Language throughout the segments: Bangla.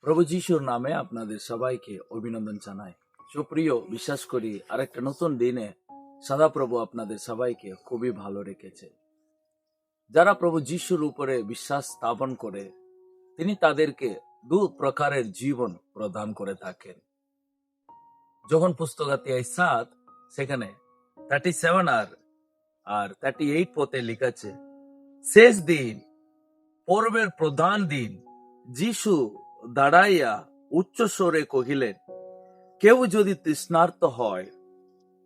প্রভু যিশুর নামে আপনাদের সবাইকে অভিনন্দন জানাই। সুপ্রিয়, বিশ্বাস করি আরেকটা নতুন দিনে সদাপ্রভু আপনাদের সবাইকে খুবই ভালো রেখেছে। যারা প্রভু যিশুর উপরে বিশ্বাস স্থাপন করে, তিনি তাদেরকে দু প্রকারের জীবন প্রদান করে থাকেন। যখন পুস্তকাতিয়ায় সাত, সেখানে থার্টি সেভেন আর আর থার্টি এইট পথে লিখেছে শেষ দিন, পর্বের প্রধান দিন, যিশু দাঁড়াইয়া উচ্চ স্বরে কহিলেন, কেউ যদি তৃষ্ণার্ত হয়,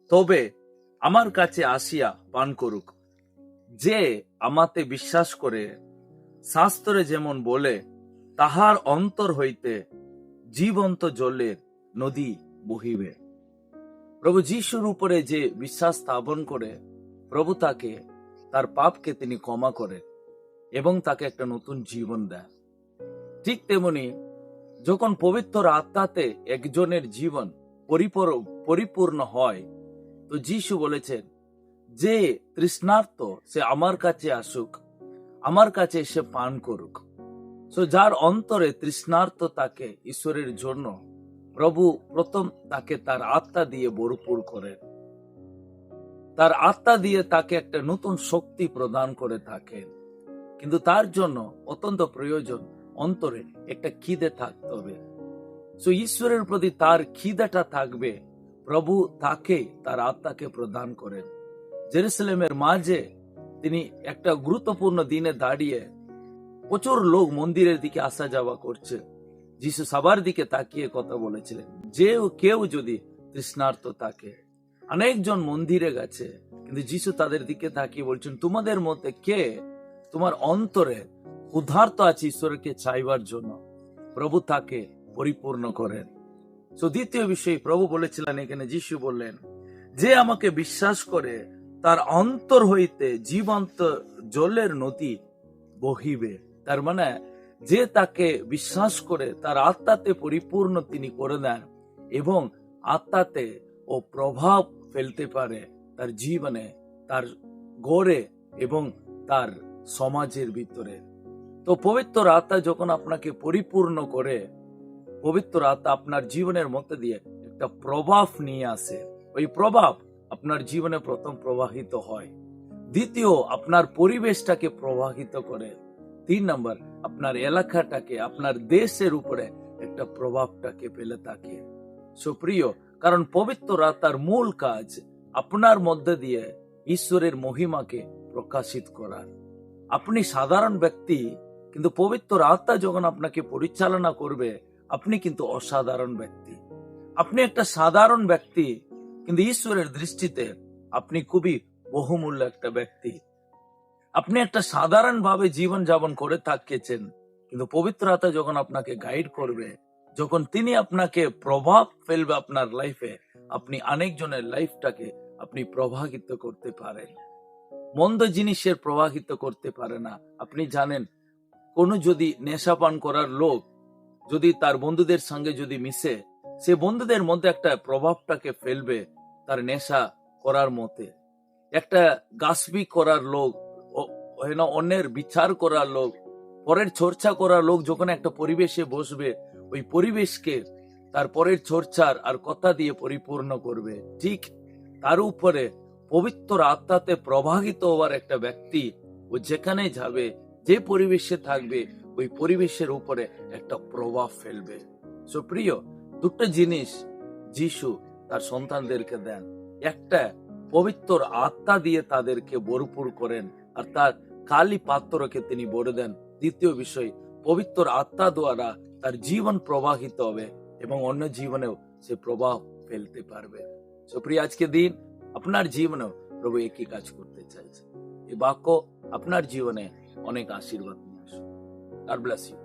তবে আমার কাছে আসিয়া পান করুক। যে আমাতে বিশ্বাস করে, শাস্ত্রে যেমন বলে, তাহার অন্তর হইতে জীবন্ত জলের নদী বহিবে। প্রভু যিশুর উপরে যে বিশ্বাস স্থাপন করে, প্রভু তাকে, তার পাপকে তিনি ক্ষমা করেন এবং তাকে একটা নতুন জীবন দেন। ঠিক তেমনি যখন পবিত্র আত্মাতে একজনের জীবন পরিপূর- পরিপূর্ণ হয়, তো যিশু বলেছেন, যে তৃষ্ণার্ত সে আমার কাছে আসুক, আমার কাছে এসে পান করুক। সো যার অন্তরে তৃষ্ণার্ত তাকে ঈশ্বরের জন্য প্রভু প্রথম তাকে তার আত্মা দিয়ে ভরপুর করেন। তার আত্মা দিয়ে তাকে একটা নতুন শক্তি প্রদান করে থাকেন। কিন্তু তার জন্য অত্যন্ত প্রয়োজন অন্তরে একটা খিদে থাকতে হবে। সো ঈশ্বরের প্রতি তার খিদেটা থাকবে। প্রভু তাকে, তার আত্মাকে প্রদান করেন। জেরুসালেমের মাঝে তিনি একটা গুরুত্বপূর্ণ দিনে দাঁড়িয়ে প্রচুর লোক মন্দিরের দিকে আসা যাওয়া করছে। যিশু সবার দিকে তাকিয়ে কথা বলেছিলেন, যে কেউ যদি তৃষ্ণার্ত থাকে। অনেকজন মন্দিরে গেছে, কিন্তু যিশু তাদের দিকে তাকিয়ে বলছেন, তোমাদের মধ্যে কে তোমার অন্তরে উদ্ধার্ত আছে ঈশ্বরকে চাইবার জন্য। প্রভু তাকে পরিপূর্ণ করেন। তো দ্বিতীয় বিষয় প্রভু বলেছিলেন, এখানে যিশু বললেন, যে আমাকে বিশ্বাস করে, তার অন্তর হইতে জীবন্ত জলের নদী বহিবে। তার মানে যে তাকে বিশ্বাস করে, তার আত্মাতে পরিপূর্ণ তিনি করে দেন এবং আত্মাতে ও প্রভাব ফেলতে পারে তার জীবনে, তার গড়ে এবং তার সমাজের ভিতরে। তো পবিত্র আত্মা যখন আপনাকে পরিপূর্ণ করে, পবিত্র আত্মা আপনার জীবনের মধ্যে দিয়ে একটা প্রভাব নিয়ে আসে। ওই প্রভাব আপনার জীবনে প্রথম প্রবাহিত হয়। দ্বিতীয়, আপনার পরিবেশটাকে প্রবাহিত করে। তিন নম্বর, আপনার এলাকাটাকে, আপনার দেশের উপরে একটা প্রভাবটাকে ফেলে থাকে। সুপ্রিয়, কারণ পবিত্র আত্মার মূল কাজ আপনার মধ্যে দিয়ে ঈশ্বরের মহিমাকে প্রকাশিত করার আপনি সাধারণ ব্যক্তি কিন্তু পবিত্র আত্মা যখন আপনাকে পরিচালনা করবে, আপনি কিন্তু অসাধারণ ব্যক্তি। আপনি একটা সাধারণ ব্যক্তি, কিন্তু ঈশ্বরের দৃষ্টিতে আপনি খুবই বহুমূল্য একটা ব্যক্তি। আপনি একটা সাধারণ ভাবে জীবন যাপন করে থাকিয়েছেন কিন্তু পবিত্র আত্মা যখন আপনাকে গাইড করবে, যখন তিনি আপনাকে প্রভাব ফেলবে আপনার লাইফে আপনি অনেকজনের লাইফটাকে আপনি প্রভাবিত করতে পারেন। মন্দ জিনিসের প্রভাবিত করতে পারে না। আপনি জানেন কোনো যদি নেশা পান করার লোক, যদি তার বন্ধুদের সঙ্গে যদি মিশে, সে বন্ধুদের মধ্যে একটা প্রভাবটাকে ফেলবে তার নেশা করার মতে। একটা গাছবি করার লোক অন্যের বিচার করার লোক, পরের চর্চা করার লোক যখন একটা পরিবেশে বসবে, ওই পরিবেশকে তার পরের চর্চার আর কথা দিয়ে পরিপূর্ণ করবে। ঠিক তার উপরে পবিত্র আত্মাতে প্রভাবিত হওয়ার একটা ব্যক্তি ও যেখানে যাবে যে পরিবেশে থাকবে, ওই পরিবেশের উপরে একটা প্রভাব ফেলবে। সুপ্রিয় দুটো জিনিস যিশু তার সন্তানদেরকে দেন। একটা, পবিত্র আত্মা দিয়ে তাদেরকে ভরপুর করেন, আর তার কালী পাত্রকে তিনি ভরে দেন। দ্বিতীয় বিষয়, পবিত্র আত্মা দ্বারা তার জীবন প্রবাহিত হবে এবং অন্য জীবনেও সে প্রভাব ফেলতে পারবে। সুপ্রিয় আজকে দিন আপনার জীবনেও প্রভু একই কাজ করতে চাইছে। এই বাক্য আপনার জীবনে অনেক আশীর্বাদ নিয়ে আসুন। আর ব্লাস ইউ